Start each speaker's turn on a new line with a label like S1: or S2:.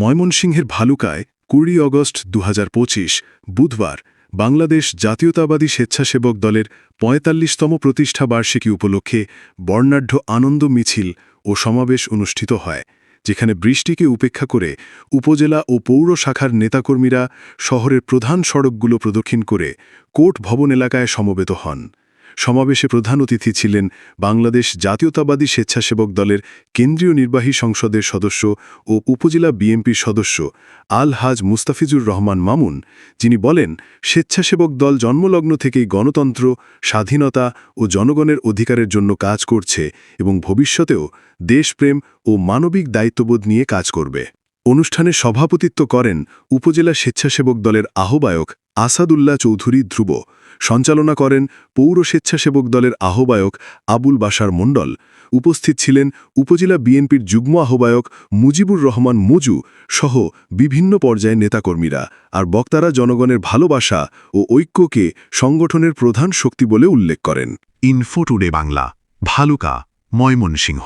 S1: ময়মনসিংহের ভালুকায় কুড়ি অগস্ট দু হাজার পঁচিশ, বুধবার বাংলাদেশ জাতীয়তাবাদী স্বেচ্ছাসেবক দলের পঁয়তাল্লিশতম প্রতিষ্ঠা বার্ষিকী উপলক্ষে বর্ণাঢ্য আনন্দ মিছিল ও সমাবেশ অনুষ্ঠিত হয়, যেখানে বৃষ্টিকে উপেক্ষা করে উপজেলা ও পৌর শাখার নেতাকর্মীরা শহরের প্রধান সড়কগুলো প্রদক্ষিণ করে কোর্ট ভবন এলাকায় সমবেত হন। সমাবেশে প্রধান অতিথি ছিলেন বাংলাদেশ জাতীয়তাবাদী স্বেচ্ছাসেবক দলের কেন্দ্রীয় নির্বাহী সংসদের সদস্য ও উপজেলা বিএনপির সদস্য আল হাজ মুস্তাফিজুর রহমান মামুন, যিনি বলেন, স্বেচ্ছাসেবক দল জন্মলগ্ন থেকেই গণতন্ত্র, স্বাধীনতা ও জনগণের অধিকারের জন্য কাজ করছে এবং ভবিষ্যতেও দেশপ্রেম ও মানবিক দায়িত্ববোধ নিয়ে কাজ করবে। অনুষ্ঠানে সভাপতিত্ব করেন উপজেলা স্বেচ্ছাসেবক দলের আহ্বায়ক আসাদুল্লাহ চৌধুরী ধ্রুব, সঞ্চালনা করেন পৌর স্বেচ্ছাসেবক দলের আহ্বায়ক আবুল বাসার মণ্ডল। উপস্থিত ছিলেন উপজেলা বিএনপির যুগ্ম আহ্বায়ক মুজিবুর রহমান মজু সহ বিভিন্ন পর্যায়ের নেতাকর্মীরা আর বক্তারা জনগণের ভালোবাসা ও ঐক্যকে সংগঠনের প্রধান শক্তি বলে উল্লেখ করেন।
S2: Info today Bangla Bhaluka Mymensingh